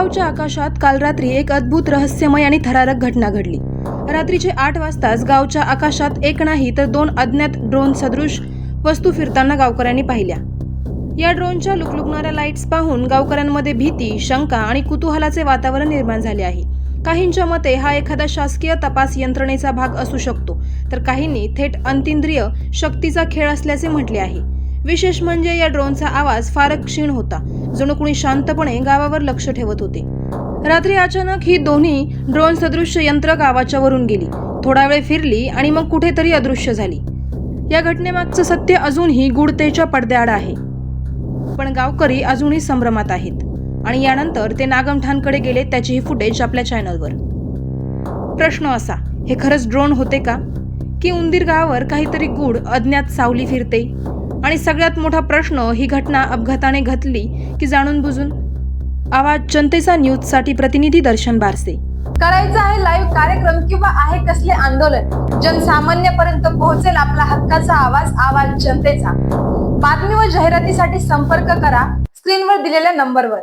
गावच्या आकाशात काल रात्री एक अद्भुत रहस्यमय आणि थरारक घटना घडली. रात्रीचे आठ वाजताच गावच्या आकाशात एक नाही तर दोन अज्ञात ड्रोन सदृश वस्तू फिरताना गावकऱ्यांनी पाहिल्या. या ड्रोनच्या लुकलुकणाऱ्या लाईट्स पाहून गावकऱ्यांमध्ये भीती शंका आणि कुतूहलाचे वातावरण निर्माण झाले आहे. काहींच्या मते हा एखादा शासकीय तपास यंत्रणेचा भाग असू शकतो तर काहींनी थेट अंतिंद्रिय शक्तीचा खेळ असल्याचे म्हटले आहे. विशेष म्हणजे या ड्रोनचा आवाज फारच क्षीण होता. जणू कुणी शांतपणे गावावर लक्ष ठेवत होते. रात्री अचानक ही दोन्ही ड्रोन सदृश्य यंत्र गावाच्या वरून गेली. थोडा वेळ फिरली आणि मग कुठेतरी अदृश्य झाली. या घटनेमागचं सत्य अजूनही गुडतेच्या पडद्याआड आहे. पण गावकरी अजूनही संभ्रमात आहेत. आणि यानंतर ते नागमठाणकडे गेले त्याचीही फुटेज आपल्या चॅनलवर प्रश्न असा हे खरंच ड्रोन होते का? की उंदीर गावावर काहीतरी गूढ अज्ञात सावली फिरते? आणि सगळ्यात मोठा प्रश्न ही घटना अपघाताने घटली की जाणून बुजून? आवाज जनतेचा न्यूजसाठी प्रतिनिधी दर्शन बारसे. करायचं आहे लाईव्ह कार्यक्रम किंवा आहे कसले आंदोलन? जनसामान्यपर्यंत पोहोचेल आपला हक्काचा आवाज आवाज जनतेचा. बातमी व जाहिरातीसाठी संपर्क करा. स्क्रीनवर दिलेल्या नंबरवर.